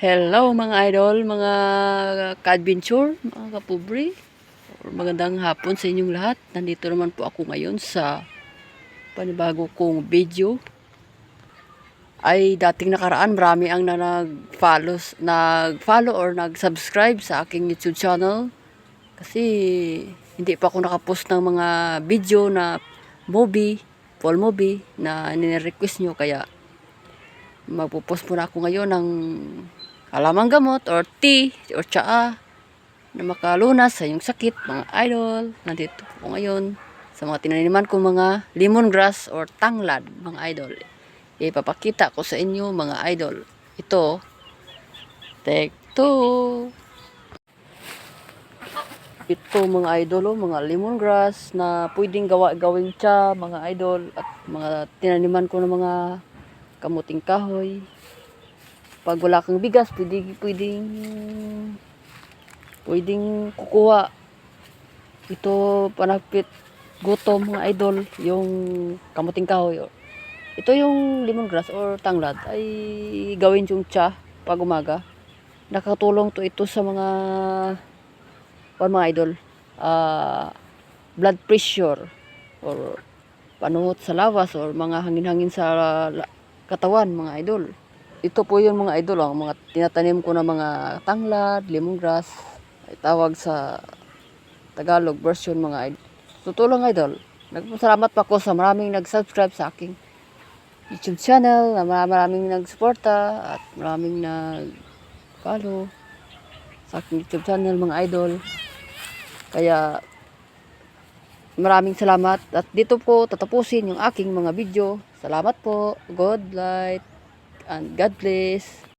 Hello mga idol, mga ka-adventure, mga kapobre. Magandang hapon sa inyong lahat. Nandito naman po ako ngayon sa panibago kong video. Ay dating nakaraan, marami ang na nag-follow, nag-follow or nag-subscribe sa aking YouTube channel. Kasi hindi pa ako nakapost ng mga video na movie, full movie na nire-request nyo. Kaya magpo-post muna ako ngayon ng alamang gamot or tea or tsaa na makalunas sa iyong sakit, mga idol. Nandito po ngayon sa mga tinaniman ko mga lemongrass or tanglad, mga idol. Ipapakita ko sa inyo, mga idol. Ito, take two. Ito, mga idol, oh, mga lemongrass na pwedeng gawa gawing tsa, mga idol. At mga tinaniman ko ng mga kamuting kahoy. Pag wala kang bigas, pwedeng, pwedeng, pwedeng kukuha. Ito, panagpit, gutom, mga idol, yung kamuting kahoy. Ito yung lemongrass or tanglad ay gawin yung tsa pag umaga. Nakatulong to ito sa mga, or mga idol, ah, blood pressure or panuhot sa lawas or mga hangin-hangin sa katawan, mga idol. Ito po yung mga idol, ang mga tinatanim ko na mga tanglad, lemongrass, tawag sa Tagalog version mga idol. Tutulong idol. Nagpasalamat pa ako sa maraming nag-subscribe sa aking YouTube channel, na mar- maraming nagsuporta at maraming nag-follow sa aking YouTube channel mga idol. Kaya maraming salamat at dito po tatapusin yung aking mga video. Salamat po. God light and God bless.